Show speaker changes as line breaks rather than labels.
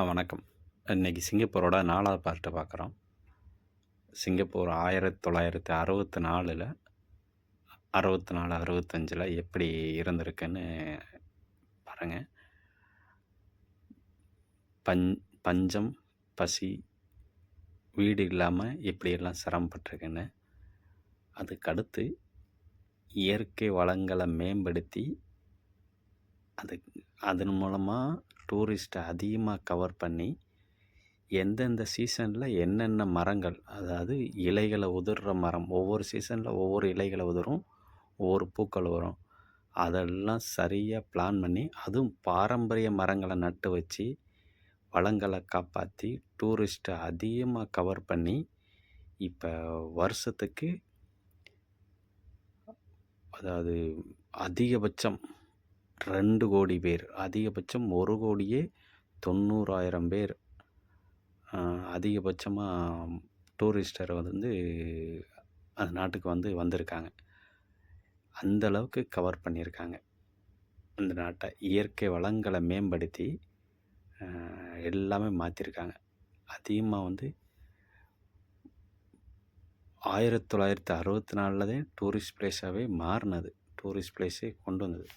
வணக்கம். இன்றைக்கி சிங்கப்பூரோட நாலாவது பார்ட்டை பார்க்குறோம். சிங்கப்பூர் ஆயிரத்தி தொள்ளாயிரத்தி அறுபத்தி நாலில் அறுபத்தி நாலு அறுபத்தஞ்சில் எப்படி இருந்திருக்குன்னு பாருங்கள் பஞ் பஞ்சம் பசி வீடு இல்லாமல் எப்படியெல்லாம் சிரமப்பட்டிருக்குன்னு அதுக்கடுத்து இயற்கை வளங்களை மேம்படுத்தி அது அதன் மூலமாக டூரிஸ்ட்டை அதிகமாக கவர் பண்ணி எந்தெந்த சீசனில் என்னென்ன மரங்கள் அதாவது இலைகளை உதிர்ற மரம் ஒவ்வொரு சீசனில் ஒவ்வொரு இலைகளை உதிரும் ஒவ்வொரு பூக்கள் வரும். அதெல்லாம் சரியாக பிளான் பண்ணி அதுவும் பாரம்பரிய மரங்களை நட்டு வச்சு வளங்களை காப்பாற்றி டூரிஸ்ட்டை அதிகமாக கவர் பண்ணி இப்போ வருஷத்துக்கு அதாவது அதிகபட்சம் ரெண்டு கோடி பேர். அதிகபட்சம் ஒரு கோடியே தொண்ணூறாயிரம் பேர். அதிகபட்சமாக டூரிஸ்டர் வந்து அந்த நாட்டுக்கு வந்து வந்திருக்காங்க. அந்த அளவுக்கு கவர் பண்ணியிருக்காங்க அந்த நாட்டை இயற்கை வளங்களை மேம்படுத்தி எல்லாமே மாற்றிருக்காங்க அதிகமாக வந்து ஆயிரத்தி தொள்ளாயிரத்தி அறுபத்தி நாலில் தான் டூரிஸ்ட் பிளேஸாகவே மாறினது. டூரிஸ்ட் பிளேஸே கொண்டு வந்தது.